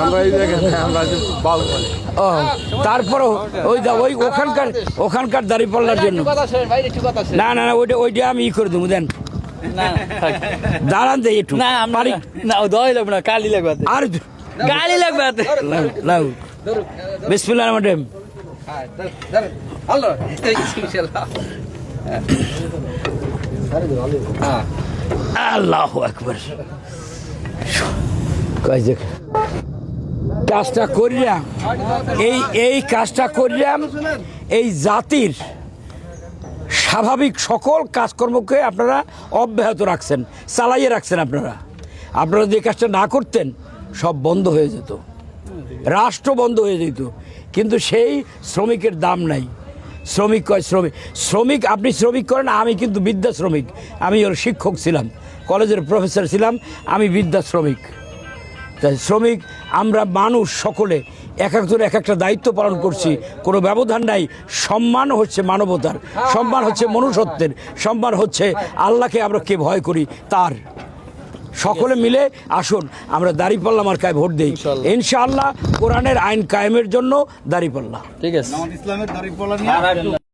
আমরা এই জায়গায় আমরা যে বলে ও তারপরও ওই দা ওই ওখানকার ওখানকার দাঁড়িপাল্লার জন্য। না না না ওইটা ওইটা আমি ই করে দেবো দেন। দাঁড়ান দেই একটু। না আমরা না ও লাগবে না কালি লাগবে আর কালি লাগবে। লাউ বিসমিল্লাহ ম্যাডাম আল্লাহ একবার কাজটা করলাম, এই এই কাজটা করলাম, এই জাতির স্বাভাবিক সকল কাজকর্মকে আপনারা অব্যাহত রাখছেন, চালাইয়ে রাখছেন আপনারা। আপনারা যে কাজটা না করতেন, সব বন্ধ হয়ে যেত, রাষ্ট্র বন্ধ হয়ে যেত। কিন্তু সেই শ্রমিকের দাম নাই। শ্রমিক কয় শ্রমিক? শ্রমিক, আপনি শ্রমিক করেন, আমি কিন্তু বিদ্যা শ্রমিক। আমি ওর শিক্ষক ছিলাম, কলেজের প্রফেসর ছিলাম, আমি বিদ্যা শ্রমিক। শ্রমিক আমরা মানুষ সকলে এক একজন এক একটা দায়িত্ব পালন করছি। কোনো ব্যবধান নাই। সম্মান হচ্ছে মানবতার। সম্মান হচ্ছে মনুষ্যত্বের। সম্মান হচ্ছে আল্লাহকে আমরা কে ভয় করি? তার। সকলে মিলে আসুন আমরা দাঁড়িপাল্লা মার্কায় ভোট দিই। ইনশাআল্লাহ কোরআনের আইন কায়েমের জন্য দাঁড়িপাল্লা। ঠিক আছে। ইসলামের